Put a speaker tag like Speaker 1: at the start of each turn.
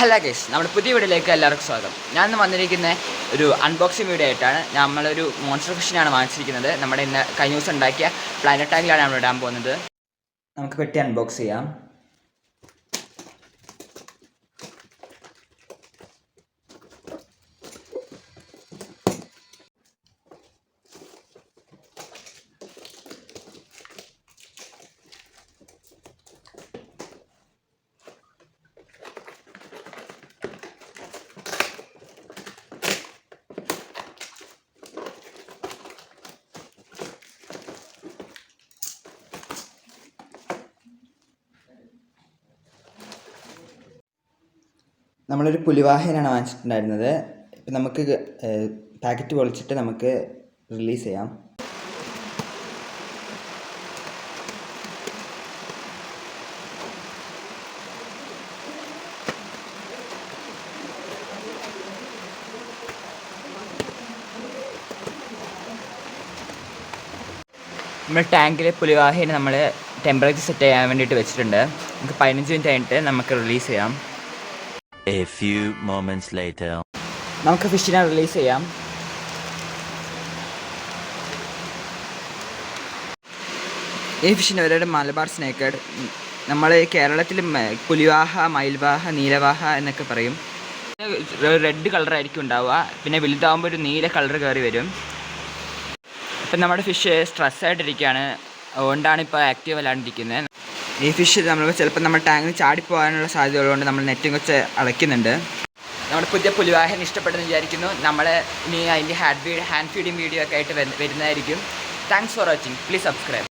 Speaker 1: Hello guys നമ്മുടെ പുതിയ വീഡിയോയിലേക്ക് എല്ലാവർക്കും സ്വാഗതം. ഞാൻ ഇന്ന് വന്നിരിക്കുന്ന ഒരു അൺബോക്സിംഗ് വീഡിയോ ആയിട്ടാണ് നമ്മളൊരു മോൺസ്റ്റർ ഫിഷിനാണ് വാങ്ങിച്ചിരിക്കുന്നത്. നമ്മുടെ ഇന്ന് കഴിഞ്ഞ ദിവസം ഉണ്ടാക്കിയ പ്ലാനറ്റ് ടാങ്കിലാണ് നമ്മൾ ഇടാൻ പോകുന്നത്. നമുക്ക് പെട്ടി അൺബോക്സ് ചെയ്യാം. നമ്മളൊരു പുലിവാഹനാണ് വാങ്ങിച്ചിട്ടുണ്ടായിരുന്നത്. ഇപ്പം നമുക്ക് പാക്കറ്റ് പൊളിച്ചിട്ട് നമുക്ക് റിലീസ് ചെയ്യാം. നമ്മൾ ടാങ്കിൽ പുലിവാഹിനെ നമ്മൾ ടെമ്പറേച്ചർ സെറ്റ് ചെയ്യാൻ വേണ്ടിയിട്ട് വെച്ചിട്ടുണ്ട്. നമുക്ക് പതിനഞ്ച് മിനിറ്റ് കഴിഞ്ഞിട്ട് നമുക്ക് റിലീസ് ചെയ്യാം.
Speaker 2: A few moments later.
Speaker 1: നമുക്ക് ഫിഷിനെ റിലീസ് ചെയ്യാം. ഈ ഫിഷിന്റെ ഒരു മലബാർ സ്നേക്കേഡ് നമ്മൾ കേരളത്തിൽ പുലിവാഹ മയിൽവാഹ നീലവാഹ എന്നൊക്കെ പറയും. റെഡ് കളർ ആയിരിക്കും ഉണ്ടാവുക. പിന്നെ വലുതാവുമ്പോൾ ഒരു നീല കളർ കയറി വരും. ഇപ്പം നമ്മുടെ ഫിഷ് സ്ട്രെസ് ആയിട്ടിരിക്കുകയാണ്. അതുകൊണ്ടാണ് ഇപ്പോൾ ആക്റ്റീവ് അല്ലാണ്ടിരിക്കുന്നത്. ഈ ഫിഷ് നമ്മൾ ചിലപ്പോൾ നമ്മൾ ടാങ്കിൽ ചാടിപ്പോകാനുള്ള സാധ്യത ഉള്ളതുകൊണ്ട് നമ്മൾ നെറ്റും വെച്ച് അളയ്ക്കുന്നുണ്ട് നമ്മുടെ പുതിയ പുലിവാഹൻ ഇഷ്ടപ്പെട്ടെന്ന് വിചാരിക്കുന്നു. നമ്മൾ ഇനി അതിന്റെ hand feed hand feeding video ഒക്കെ ആയിട്ട് വരുന്നതായിരിക്കും. Thanks for watching please subscribe